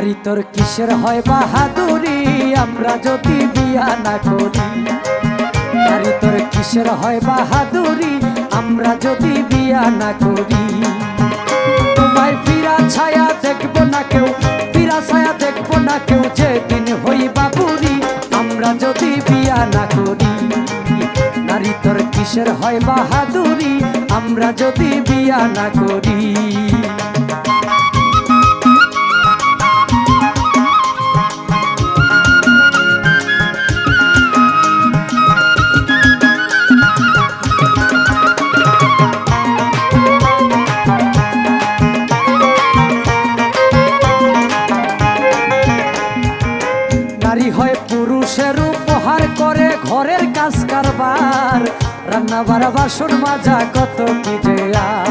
নারী তোর কিসের হয় বাহাদুরি? আমরা যদি বিয়া না করি নারী তোর কিসের হয় বাহাদুরি? আমরা যদি বিয়া না করি। তোমায় ফিরা ছায়া দেখব না কেউ, ফিরা ছায়া দেখব না কেউ, যেদিন হই বাবুরি, আমরা যদি বিয়া না করি। নারী তোর কিসের হয় বাহাদুরি? আমরা যদি বিয়া না করি। হয় পুরুষের উপহার করে ঘরের কাজ কারবার। রান্না বাড়া বাসন মাজা কত কি যে আর।